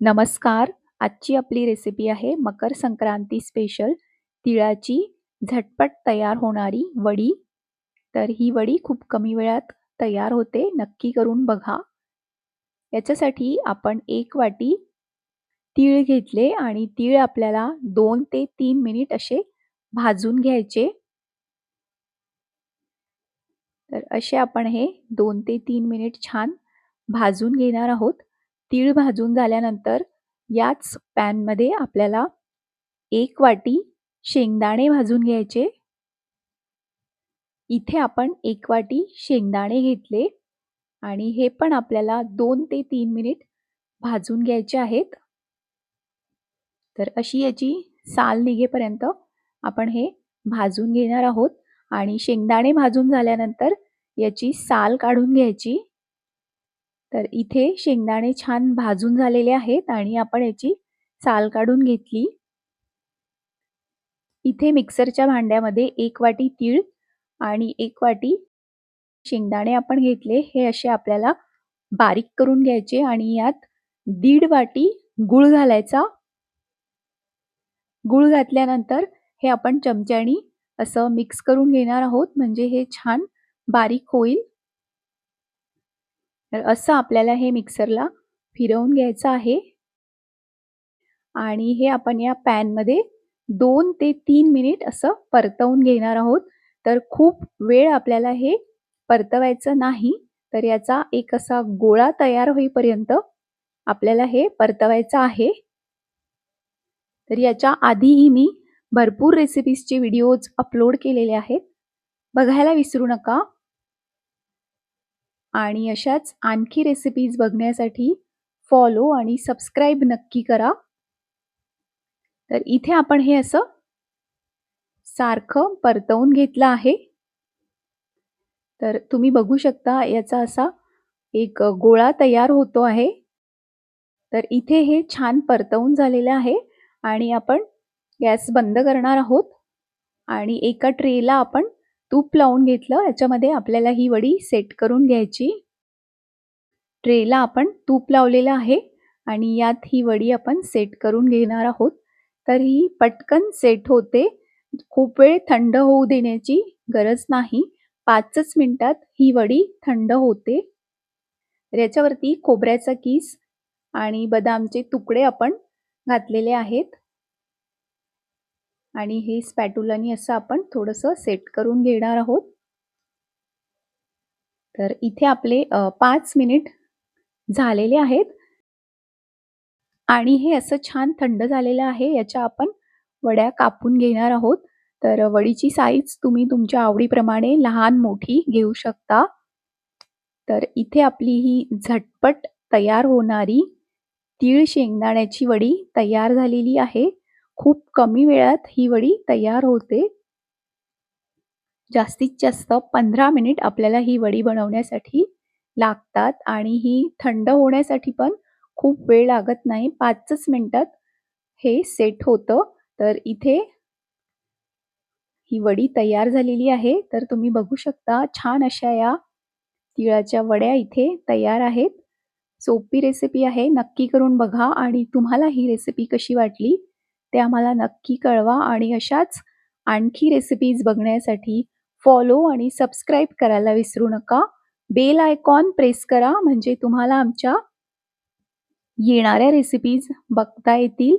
नमस्कार. आजची आपली रेसिपी आहे मकर संक्रांती स्पेशल तिळाची झटपट तयार होणारी वडी. तर ही वडी खूप कमी वेळात तयार होते. नक्की करून बघा. याच्यासाठी आपण एक वाटी तीळ घेतले आणि तीळ आपल्याला दोन ते तीन मिनिट असे भाजून घ्यायचे. तर असे आपण हे दोन ते तीन मिनिट छान भाजून घेणार आहोत. तीळ भाजून झाल्यानंतर याच पॅनमध्ये आपल्याला एक वाटी शेंगदाणे भाजून घ्यायचे. इथे आपण एक वाटी शेंगदाणे घेतले आणि हे पण आपल्याला दोन ते तीन मिनिट भाजून घ्यायचे आहेत. तर अशी याची साल निघेपर्यंत आपण हे भाजून घेणार आहोत आणि शेंगदाणे भाजून झाल्यानंतर याची साल काढून घ्यायची. तर इथे शेंगदाणे छान भाजून झालेले आहेत आणि आपण याची साल काढून घेतली. इथे मिक्सरच्या भांड्यामध्ये एक वाटी तीळ आणि एक वाटी शेंगदाणे आपण घेतले. हे असे आपल्याला बारीक करून घ्यायचे आणि यात दीड वाटी गुळ घालायचा. गुळ घातल्यानंतर हे आपण चमच्यानी असं मिक्स करून घेणार आहोत. म्हणजे हे छान बारीक होईल. तर असं आपल्याला हे मिक्सरला फिरवून घ्यायचं आहे. आणि हे आपण या पॅनमध्ये दोन ते तीन मिनिट असं परतवून घेणार आहोत. तर खूप वेळ आपल्याला हे परतवायचं नाही. तर याचा एक असा गोळा तयार होईपर्यंत आपल्याला हे परतवायचं आहे. तर याच्या आधीही मी भरपूर रेसिपीजचे व्हिडिओज अपलोड केलेले आहेत. बघायला विसरू नका. आणि अशाच आणखी रेसिपीज बघण्यासाठी फॉलो आणि सबस्क्राईब नक्की करा. तर इथे आपण हे असं सारखं परतवून घेतलं आहे. तर तुम्ही बघू शकता याचा असा एक गोळा तयार होतो आहे. तर इथे हे छान परतवून झालेलं आहे आणि आपण गॅस बंद करणार आहोत आणि एका ट्रेला आपण तूप लावून घेतलं याच्यामध्ये आपल्याला ही वडी सेट करून घ्यायची. ट्रेला आपण तूप लावलेलं आहे आणि यात ही वडी आपण सेट करून घेणार आहोत. तर ही पटकन सेट होते. खूप वेळ थंड होऊ देण्याची गरज नाही. पाचच मिनिटात ही वडी थंड होते. तर याच्यावरती खोबऱ्याचा किस आणि बदामचे तुकडे आपण घातलेले आहेत. आणि हे स्पॅटुलानी असं आपण थोडंसं सेट करून घेणार आहोत. तर इथे आपले पाच मिनिट झालेले आहेत. आणि हे असं छान थंड झालेलं आहे याच्या आपण वड्या कापून घेणार आहोत. तर वडीची साईज तुम्ही तुमच्या आवडीप्रमाणे लहान मोठी घेऊ शकता. तर इथे आपली ही झटपट तयार होणारी तीळ शेंगदाण्याची वडी तयार झालेली आहे. खूप कमी वेळात ही वडी तयार होते. जास्तीत जास्त पंधरा मिनिट आपल्याला ही वडी बनवण्यासाठी लागतात आणि ही थंड होण्यासाठी पण खूप वेळ लागत नाही. पाचच मिनिटात हे सेट होतं. तर इथे ही वडी तयार झालेली आहे. तर तुम्ही बघू शकता छान अशा या तिळाच्या वड्या इथे तयार आहेत. सोपी रेसिपी आहे. नक्की करून बघा आणि तुम्हाला ही रेसिपी कशी वाटली ते आम्हाला नक्की कळवा आणि अशाच आणखी रेसिपीज बघण्यासाठी फॉलो आणि सबस्क्राईब करायला विसरू नका. बेल आयकॉन प्रेस करा म्हणजे तुम्हाला आमच्या येणाऱ्या रेसिपीज बघता येतील.